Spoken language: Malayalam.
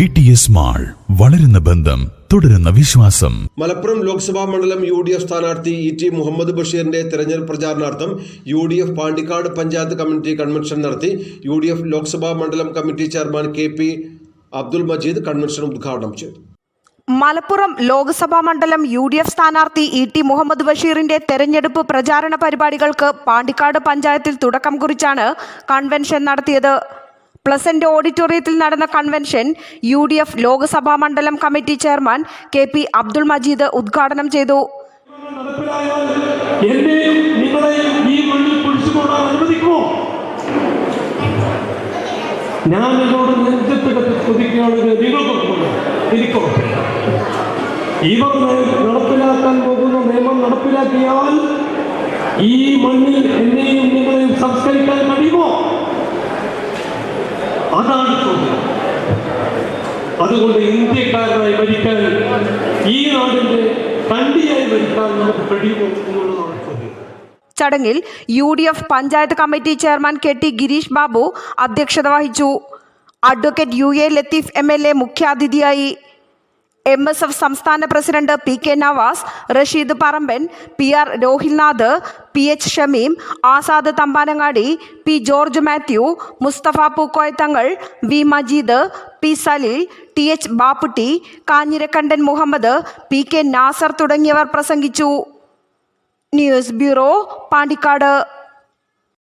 വി ടി എസ് മാൾ വളരുന്ന ബന്ധം തുടരുന്ന വിശ്വാസം. മലപ്പുറം ലോക്സഭാ മണ്ഡലം യു ഡി എഫ് സ്ഥാനാർത്ഥി ഇ ടി മുഹമ്മദ് ബഷീറിന്റെ തെരഞ്ഞെടുപ്പ് പ്രചാരണാർത്ഥം U D F Pandikkad panchayat committee convention നടത്തി. യു ഡി എഫ് ലോക്സഭാ മണ്ഡലം committee chairman K P Abdul Majeed convention ഉദ്ഘാടനം ചെയ്തു. മലപ്പുറം ലോക്സഭാ മണ്ഡലം യു ഡി എഫ് സ്ഥാനാർത്ഥി ഇ ടി മുഹമ്മദ് ബഷീറിന്റെ തെരഞ്ഞെടുപ്പ് പ്രചാരണ പരിപാടികൾക്ക് പാണ്ടിക്കാട് പഞ്ചായത്തിൽ തുടക്കം കുറിച്ചാണ് കൺവെൻഷൻ നടത്തിയത്. പ്ലസന്റ് ഓഡിറ്റോറിയത്തിൽ നടന്ന convention U D F Lok Sabha മണ്ഡലം committee chairman K P Abdul Majeed ഉദ്ഘാടനം ചെയ്തു. ഞാൻ നിങ്ങളോട് നെഞ്ചത്ത് കൊതിക്കുകയാണെങ്കിൽ നിങ്ങൾക്ക് ഇവർ നടപ്പിലാക്കാൻ പോകുന്ന നിയമം നടപ്പിലാക്കിയാൽ ഈ മണ്ണിൽ എന്നെയും നിങ്ങളെയും സംസ്കരിക്കാൻ കഴിയുമോ അതാണ് ചോദ്യം അതുകൊണ്ട് ഇന്ത്യക്കാരനായി ഭരിക്കാൻ ഈ നാടിന്റെ തണ്ടിയായി ഭരിക്കാൻ നമുക്ക് കഴിയുമോ ചടങ്ങിൽ U D F panchayat committee chairman K T Girish Babu അധ്യക്ഷത വഹിച്ചു. Advocate U A Latheef M L A മുഖ്യാതിഥിയായി. എം എസ് എഫ് സംസ്ഥാന president P K Navas Rasheed Paramban P R Rohilnath P H Shameem Azad Thampanangadi P George Mathew Musthafa Pookoyathangal V Majeed P Saleel T H Bapputty Kanjirakkandan Muhammad P K Nasar തുടങ്ങിയവർ പ്രസംഗിച്ചു. News bureau Pandikkad.